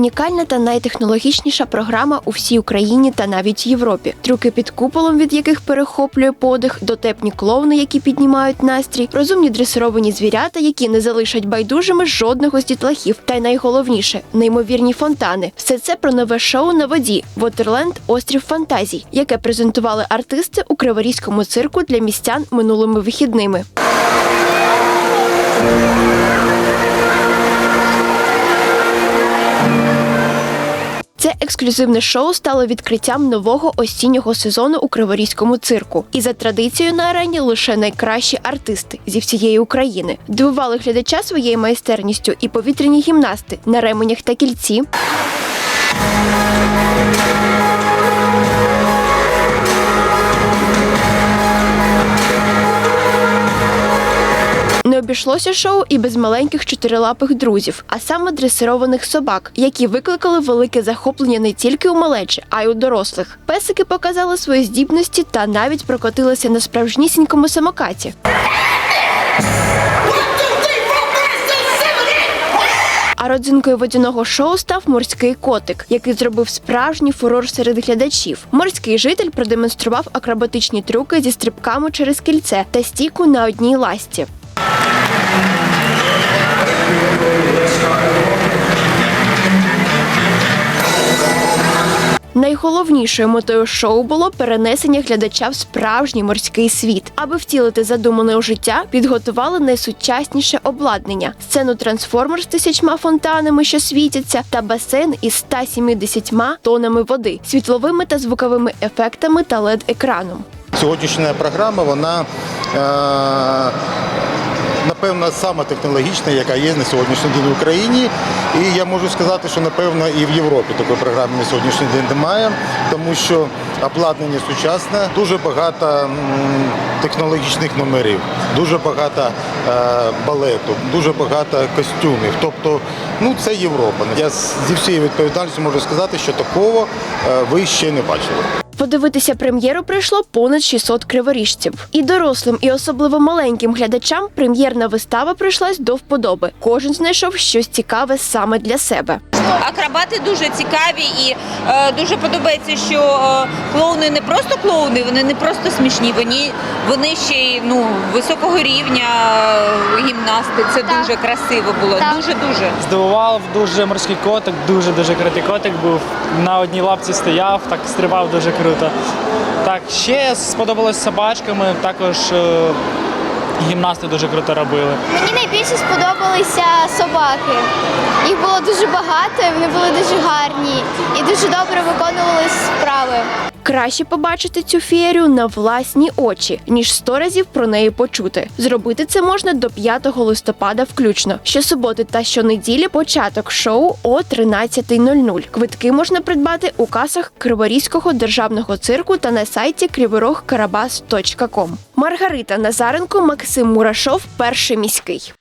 унікальна та найтехнологічніша програма у всій Україні та навіть Європі. Трюки під куполом, від яких перехоплює подих, дотепні клоуни, які піднімають настрій, розумні дресировані звірята, які не залишать байдужими жодного з дітлахів. Та й найголовніше неймовірні фонтани. Все це про нове шоу на воді Waterland Острів фантазій, яке презентували артисти у Криворізькому цирку для містян минулими вихідними. Ексклюзивне шоу стало відкриттям нового осіннього сезону у Криворізькому цирку. І за традицією на арені лише найкращі артисти зі всієї України дивували глядача своєю майстерністю і повітряні гімнасти на ременях та кільці. Не обійшлося шоу і без маленьких чотирилапих друзів, а саме дресированих собак, які викликали велике захоплення не тільки у малечі, а й у дорослих. Песики показали свої здібності та навіть прокотилися на справжнісінькому самокаті. А родзинкою водяного шоу став морський котик, який зробив справжній фурор серед глядачів. Морський житель продемонстрував акробатичні трюки зі стрибками через кільце та стійку на одній ласті. Найголовнішою метою шоу було перенесення глядача в справжній морський світ. Аби втілити задумане у життя, підготували найсучасніше обладнання: сцену трансформер з тисячма фонтанами, що світяться, та басейн із 170 тонами води, світловими та звуковими ефектами та led екраном Сьогоднішня програма, вона е, напевно сама технологічна, яка є на сьогоднішній день в Україні. І я можу сказати, що напевно і в Європі такої програми на сьогоднішній день немає, тому що обладнання сучасне, дуже багато технологічних номерів, дуже багато е, балету, дуже багато костюмів. Тобто, ну це Європа. Я зі всією відповідальністю можу сказати, що такого е, ви ще не бачили. Подивитися прем'єру прийшло понад 600 криворіжців. І дорослим, і особливо маленьким глядачам прем'єрна вистава прийшлась до вподоби. Кожен знайшов щось цікаве саме для себе. Акробати дуже цікаві і е, дуже подобається, що е, клоуни не просто клоуни, вони не просто смішні, вони, вони ще й ну, високого рівня е, гімнасти. Це Так. дуже красиво було. Так. Дуже дуже. Здивував дуже морський котик, дуже дуже крутий котик був. На одній лапці стояв, так стрибав дуже круто. Так, ще сподобалось з собачками, також е, гімнасти дуже круто робили. Мені найбільше сподобалися собаки. Їх було дуже багато, вони були дуже гарні і дуже добре виконували справи. Краще побачити цю феєрію на власні очі, ніж сто разів про неї почути. Зробити це можна до 5 листопада включно. Щосуботи та щонеділі початок шоу о 13.00. Квитки можна придбати у касах Криворізького державного цирку та на сайті криворогкарабас.ком. Маргарита Назаренко, Максим Мурашов, перший міський.